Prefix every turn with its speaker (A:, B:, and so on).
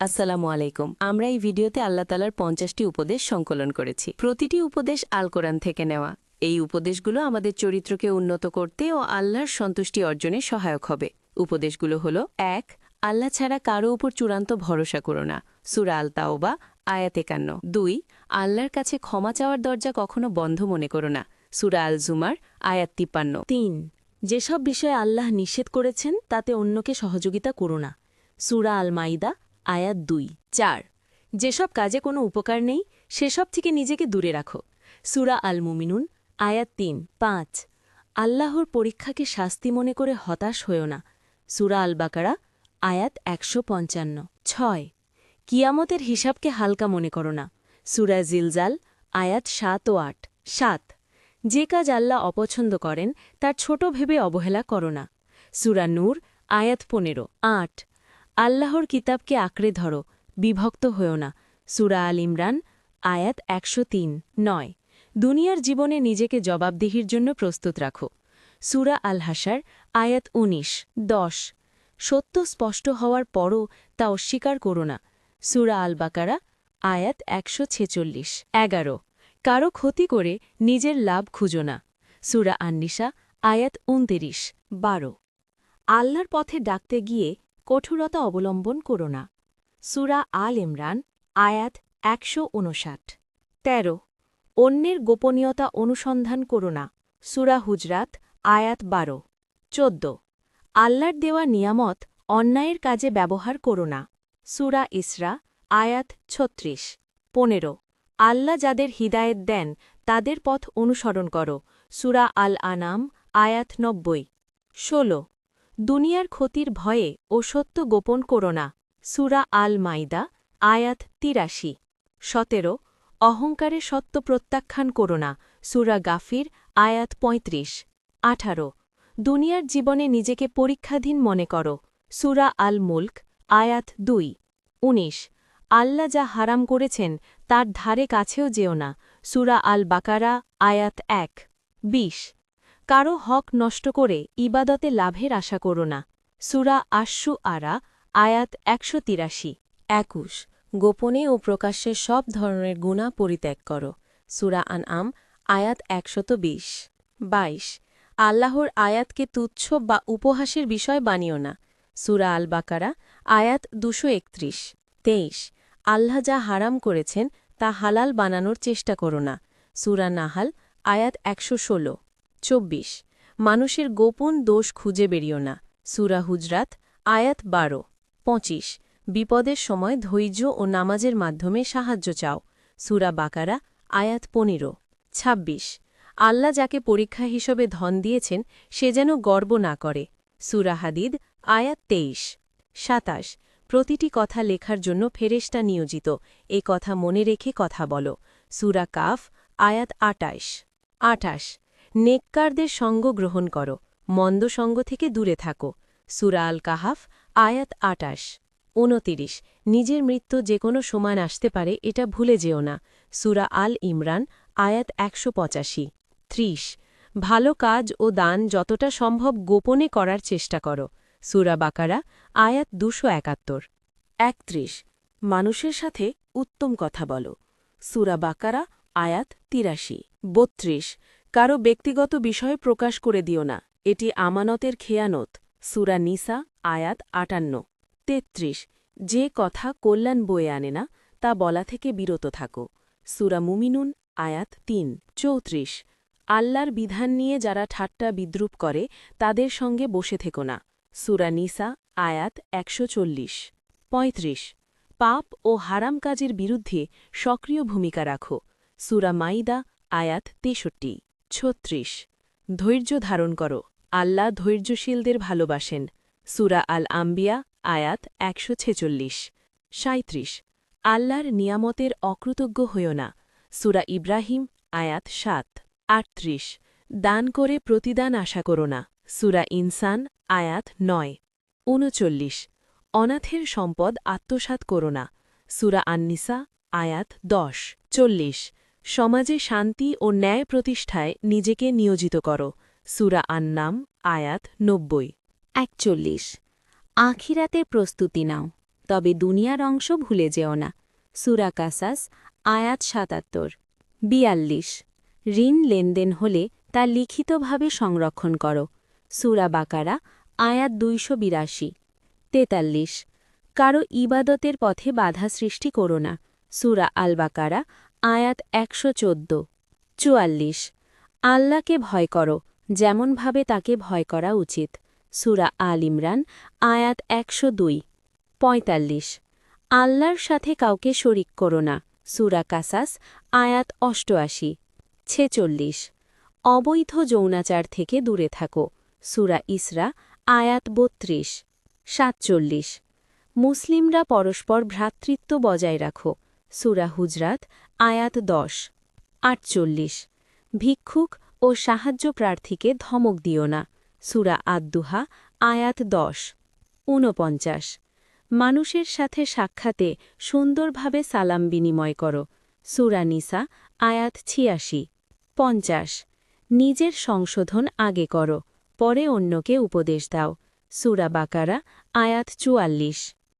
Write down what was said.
A: আসসালামু আলাইকুম। আমরা এই ভিডিওতে আল্লাহ তালার পঞ্চাশটি উপদেশ সংকলন করেছি। প্রতিটি উপদেশ আল কোরআন থেকে নেওয়া। এই উপদেশগুলো আমাদের চরিত্রকে উন্নত করতে ও আল্লাহর সন্তুষ্টি অর্জনে সহায়ক হবে। উপদেশগুলো হল, এক, আল্লাহ ছাড়া কারও উপর চূড়ান্ত ভরসা করো না। সুরা আল তাওবা আয়াত একান্ন। দুই, আল্লাহর কাছে ক্ষমা চাওয়ার দরজা কখনো বন্ধ মনে করো না। সুরা আল জুমার আয়াত তিপ্পান্ন।
B: তিন, যেসব বিষয়ে আল্লাহ নিষেধ করেছেন, তাতে অন্যকে সহযোগিতা করো না। সুরা আল মাইদা আয়াত দুই, চার। যেসব কাজে কোনো উপকার নেই, সেসব থেকে নিজেকে দূরে রাখো। সুরা আল মুমিনুন আয়াত তিন, পাঁচ। আল্লাহর পরীক্ষাকে শাস্তি মনে করে হতাশ হয়েও না। সুরা আল বাকারা আয়াত একশো পঞ্চান্ন, ছয়। কিয়ামতের হিসাবকে হালকা মনে করো না। সুরা জিলজাল, আয়াত সাত ও আট, সাত। যে কাজ আল্লাহ অপছন্দ করেন, তার ছোট ভেবে অবহেলা করো না। সুরা নূর, আয়াত পনেরো, আট। আল্লাহর কিতাবকে আঁকড়ে ধরো, বিভক্ত হয়েও না। সুরা আল ইমরান, আয়াত একশো তিন, নয়। দুনিয়ার জীবনে নিজেকে জবাবদিহির জন্য প্রস্তুত রাখো। সুরা আল হাসার আয়াত উনিশ, দশ। সত্য স্পষ্ট হওয়ার পরও তা অস্বীকার করো না। সুরা আল বাকারা, আয়াত একশো ছেচল্লিশ, এগারো। কারও ক্ষতি করে নিজের লাভ খুঁজো না। সুরা আন্নিসা আয়াত উনতিরিশ, বারো। আল্লাহর পথে ডাকতে গিয়ে কঠোরতা অবলম্বন করো না। সুরা আল ইমরান, আয়াত একশো উনষাট তেরো, অন্যের গোপনীয়তা অনুসন্ধান করো না। সুরা হুজরাত, আয়াত বারো। চোদ্দ, আল্লাহর দেওয়া নিয়ামত অন্যায়ের কাজে ব্যবহার করো না। সুরা ইসরা, আয়াত ছত্রিশ। পনেরো, আল্লাহ যাদের হিদায়েত দেন, তাদের পথ অনুসরণ করো। সুরা আল আনাম, আয়াত নব্বই। ষোলো দুনিয়ার ক্ষতির ভয়ে ও সত্য গোপন করো না। সুরা আল মাইদা আয়াত তিরাশি। সতেরো, অহংকারে সত্য প্রত্যাখ্যান করো না। সুরা গাফির, আয়াত পঁয়ত্রিশ। আঠারো, দুনিয়ার জীবনে নিজেকে পরীক্ষাধীন মনে করো। সুরা আল মুল্ক আয়াত দুই। উনিশ, আল্লাহ যা হারাম করেছেন তার ধারে কাছেও যেও না। সুরা আল বাকারা আয়াত এক। বিশ কারও হক নষ্ট করে ইবাদতে লাভের আশা করো না। সুরা আশু আরা আয়াত একশো তিরাশি। একুশ। গোপনে ও প্রকাশ্যে সব ধরনের গুণা পরিত্যাগ করো। সুরা আন আম আয়াত একশত বিশ। বাইশ। আল্লাহর আয়াতকে তুচ্ছ বা উপহাসের বিষয় বানিও না। সুরা আল বাকারা আয়াত দুশো একত্রিশ। তেইশ। আল্লাহ যা হারাম করেছেন তা হালাল বানানোর চেষ্টা করো না। সুরা নাহাল, আয়াত একশো ষোলো। চব্বিশ। মানুষের গোপন দোষ খুঁজে বেরিও না। সুরা হুজরাত, আয়াত বারো। পঁচিশ। বিপদের সময় ধৈর্য ও নামাজের মাধ্যমে সাহায্য চাও। সুরা বাকারা, আয়াত পনেরো। ২৬ আল্লাহ যাকে পরীক্ষা হিসেবে ধন দিয়েছেন, সে যেন গর্ব না করে। সুরা হাদিদ, আয়াত তেইশ। সাতাশ। প্রতিটি কথা লেখার জন্য ফেরেশতা নিয়োজিত। এ কথা মনে রেখে কথা বলো। সুরা কাফ, আয়াত আটাইশ। আটাশ। নেককারদের সঙ্গ গ্রহণ করো, মন্দ সঙ্গ থেকে দূরে থাকো। সুরা আল কাহাফ আয়াত আটাশ। উনতিরিশ নিজের মৃত্যু যে কোনো সময় আসতে পারে, এটা ভুলে যেও না। সুরা আল ইমরান আয়াত একশো পঁচাশি। ত্রিশ, ভালো কাজ ও দান যতটা সম্ভব গোপনে করার চেষ্টা করো। সুরা বাকারা, আয়াত দুশো একাত্তর। একত্রিশ, মানুষের সাথে উত্তম কথা বলো। সুরা বাকারা, আয়াত তিরাশি। বত্রিশ কারও ব্যক্তিগত বিষয় প্রকাশ করে দিও না। এটি আমানতের খেয়ানত, সুরা নিসা, আয়াত আটান্ন। তেত্রিশ, যে কথা কল্যাণ বয়ে আনে না, তা বলা থেকে বিরত থাকো। সুরা মুমিনুন, আয়াত তিন। চৌত্রিশ, আল্লাহর বিধান নিয়ে যারা ঠাট্টা বিদ্রুপ করে, তাদের সঙ্গে বসে থেকো না। সুরা নিসা, আয়াত একশো চল্লিশ। পঁয়ত্রিশ, পাপ ও হারাম কাজের বিরুদ্ধে সক্রিয় ভূমিকা রাখো। সুরা মাইদা, আয়াত তেষট্টি। ছত্রিশ। ধৈর্য ধারণ করো। আল্লাহ ধৈর্যশীলদের ভালোবাসেন। সুরা আল আম্বিয়া আয়াত একশো ছেচল্লিশ। সাঁত্রিশ আল্লাহর নিয়ামতের অকৃতজ্ঞ হইও না। সুরা ইব্রাহিম, আয়াত সাত। আটত্রিশ। দান করে প্রতিদান আশা করো না। সুরা ইনসান, আয়াত নয়। উনচল্লিশ। অনাথের সম্পদ আত্মসাৎ করো না। সুরা আন্নিসা, আয়াত দশ। চল্লিশ। সমাজে শান্তি ও ন্যায় প্রতিষ্ঠায় নিজেকে নিয়োজিত করো। সুরা আন্নাম, আয়াত নব্বই। একচল্লিশ। আখিরাতের প্রস্তুতি নাও। তবে দুনিয়ার অংশ ভুলে যেও না। সুরা কাসাস, আয়াত সাতাত্তর। বিয়াল্লিশ। ঋণ লেনদেন হলে তা লিখিতভাবে সংরক্ষণ করো। সুরা বাকারা, আয়াত দুইশো বিরাশি। তেতাল্লিশ। কারও ইবাদতের পথে বাধা সৃষ্টি করো না। সুরা আল বাকারা আয়াত একশো চোদ্দ। চুয়াল্লিশ। আল্লাহকে ভয় করো, যেমনভাবে তাকে ভয় করা উচিত। সুরা আল ইমরান, আয়াত একশো দুই। পঁয়তাল্লিশ। আল্লাহর সাথে কাউকে শরিক করো না। সুরা কাসাস, আয়াত অষ্টআশি। ছেচল্লিশ। অবৈধ যৌনাচার থেকে দূরে থাকো। সুরা ইসরা, আয়াত বত্রিশ। সাতচল্লিশ। মুসলিমরা পরস্পর ভ্রাতৃত্ব বজায় রাখো। সুরা হুজরাত, আয়াত দশ, আটচল্লিশ। ভিক্ষুক ও সাহায্য প্রার্থীকে ধমক দিও না, সুরা আদ্দুহা, আয়াত দশ, ঊনপঞ্চাশ। মানুষের সাথে সাক্ষাতে সুন্দরভাবে সালাম বিনিময় করো, সুরা নিসা, আয়াত ছিয়াশি, পঞ্চাশ। নিজের সংশোধন আগে করো, পরে অন্যকে উপদেশ দাও, সুরা বাকারা, আয়াত চুয়াল্লিশ।